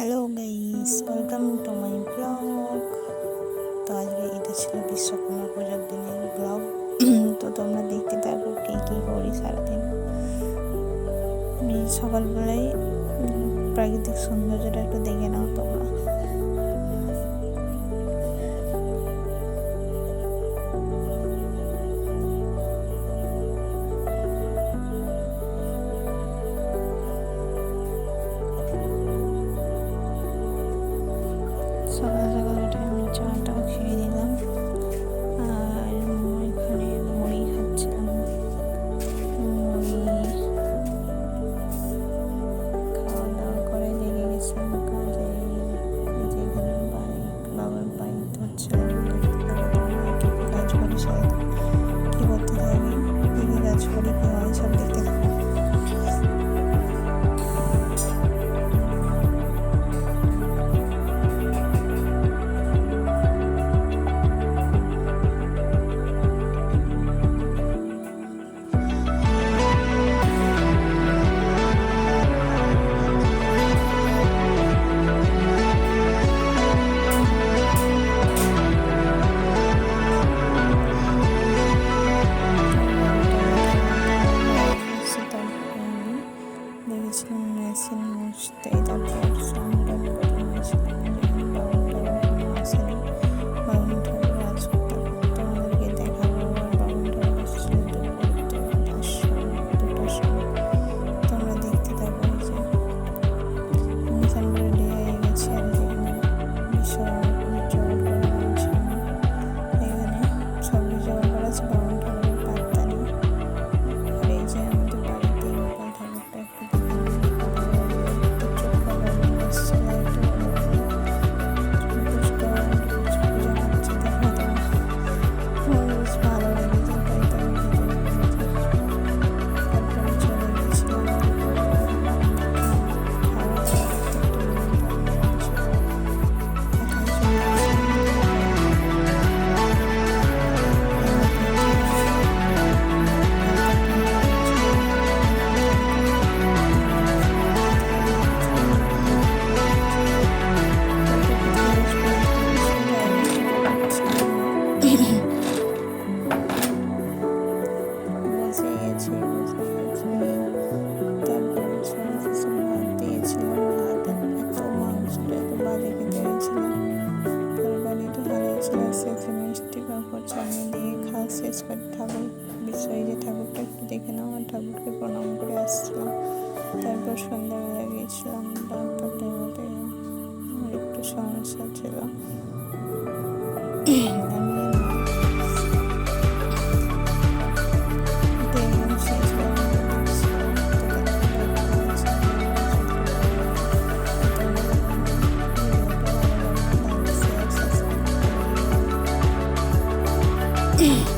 Hello guys welcome to my blog তো আজকে এটা ছিল বিশ্বকর্মা পূজার দিনের ব্লগ তো তোমরা দেখতে থাকো কে কী করি সারাদিন। আমি সকালবেলায় প্রাকৃতিক সৌন্দর্যটা একটু দেখে নাও তোমরা। 算了，这个。আস্তে আস্তে এখানে স্টিক উপর চালিয়ে দিয়ে খাওয়া শেষ করে ঠাকুর বিষয় যে ঠাকুরটা একটু দেখে নাও। আমার ঠাকুরকে প্রণাম করে আসছিলাম। তারপর সন্ধ্যাবেলা গিয়েছিলাম। ডাক্তার আমার একটু সমস্যা ছিল। Mm.